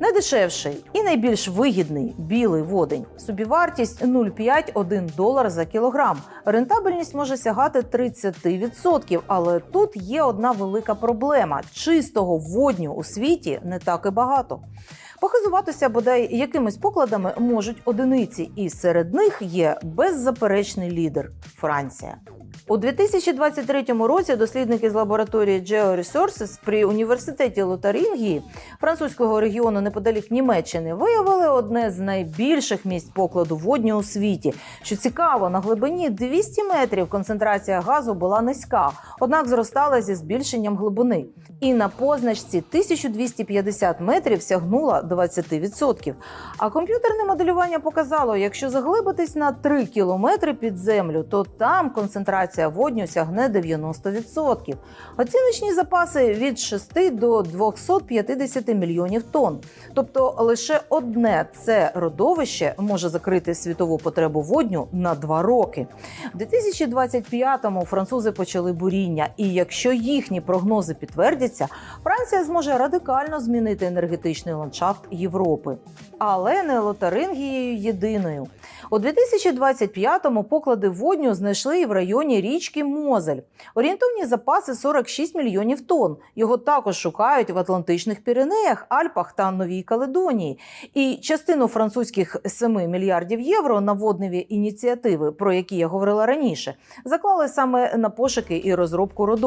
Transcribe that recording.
Найдешевший і найбільш вигідний білий водень. Собівартість 0,5-1 долар за кілограм. Рентабельність може сягати 30%, але тут є одна велика проблема: чистого водню у світі не так і багато. Похизуватися бодай якимись покладами можуть одиниці, і серед них є беззаперечний лідер Франція. У 2023 році дослідники з лабораторії GeoResources при університеті Лотарингії французького регіону неподалік Німеччини виявили одне з найбільших місць покладу водню у світі. Що цікаво, на глибині 200 метрів концентрація газу була низька, однак зростала зі збільшенням глибини. І на позначці 1250 метрів сягнула 20%. А комп'ютерне моделювання показало, якщо заглибитись на 3 кілометри під землю, то там концентрація водню сягне 90%. Оціночні запаси від 6 до 250 мільйонів тонн. Тобто лише одне це родовище може закрити світову потребу водню на два роки. В 2025-му французи почали буріння, і якщо їхні прогнози підтвердяться, Франція зможе радикально змінити енергетичний ландшафт Європи. Але не лотарингією єдиною. У 2025-му поклади водню знайшли і в районі річки Мозель. Орієнтовні запаси 46 мільйонів тонн. Його також шукають в Атлантичних Піренеях, Альпах та Новій Каледонії. І частину французьких 7 мільярдів євро на водневі ініціативи, про які я говорила раніше, заклали саме на пошуки і розробку родовищ.